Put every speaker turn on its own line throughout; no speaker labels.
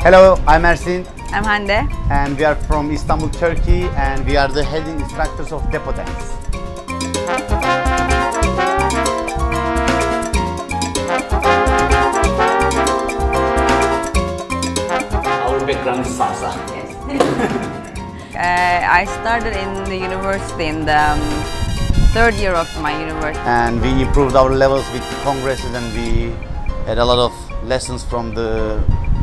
Hello, I'm Ersin
I'm Hande.
and we are from Istanbul, Turkey and we are the head instructors of Depo Dance.
Our background is salsa.
Uh, I started in the university in the um, third year of my university.
And we improved our levels with congresses and we had a lot of lessons from the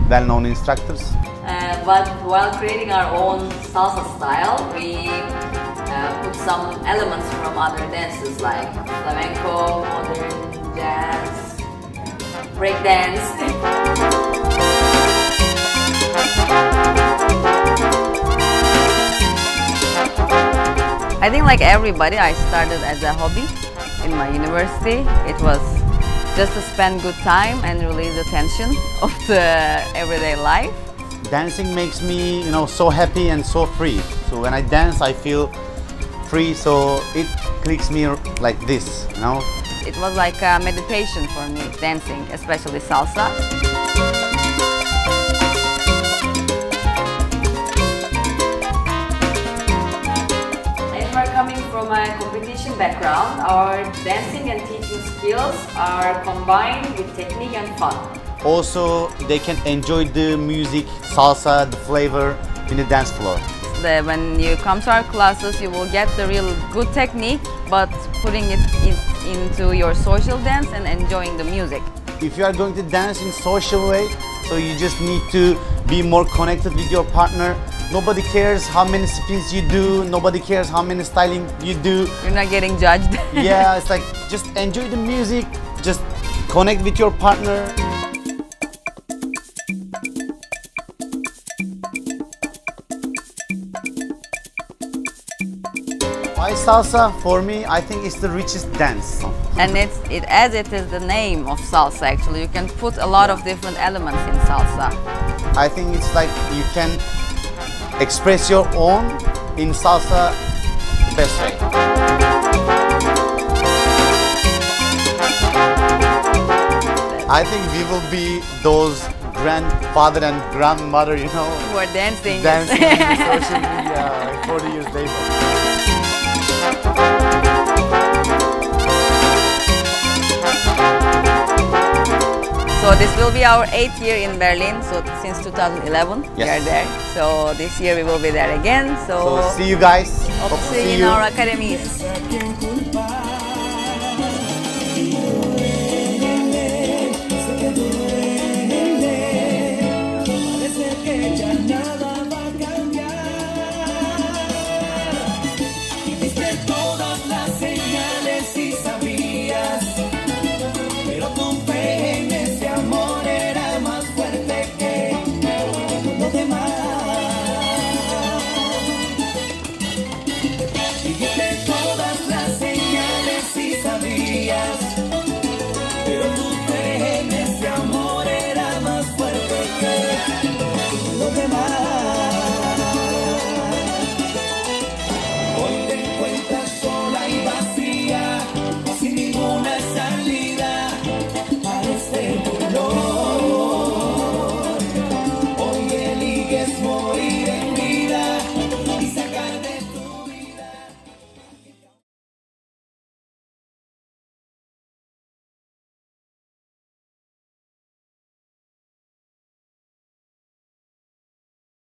well-known instructors.
Uh, but while creating our own salsa style, we uh, put some elements from other dances like flamenco, modern jazz, breakdance.
I think like everybody, I started as a hobby in my university. It was just to spend good time and release the tension of the everyday life.
Dancing makes me, you know, so happy and so free. So when I dance, I feel free. So it clicks me like this, you know.
It was like a meditation for me, dancing, especially salsa.
Competition background. Our dancing and teaching skills are combined with technique and fun.
Also, they can enjoy the music, salsa, the flavor in the dance floor.
The, when you come to our classes, you will get the real good technique, but putting it in, into your social dance and enjoying the music.
If you are going to dance in social way, so you just need to be more connected with your partner. Nobody cares how many spins you do. Nobody cares how many styling you do.
You're not getting judged.
yeah, it's like just enjoy the music. Just connect with your partner. Why salsa? For me, I think it's the richest dance.
and it's it as it is the name of salsa actually. You can put a lot of different elements in salsa.
I think it's like you can express your own in salsa the best way. I think we will be those grandfather and grandmother, you know,
Who are dancing.
dancing in social media 40 years later.
So this will be our eighth year in Berlin. So since 2011 we are there. So this year we will be there again.
So see you guys.
Hope
Hope to
see you in our academies.
Essa quem culpa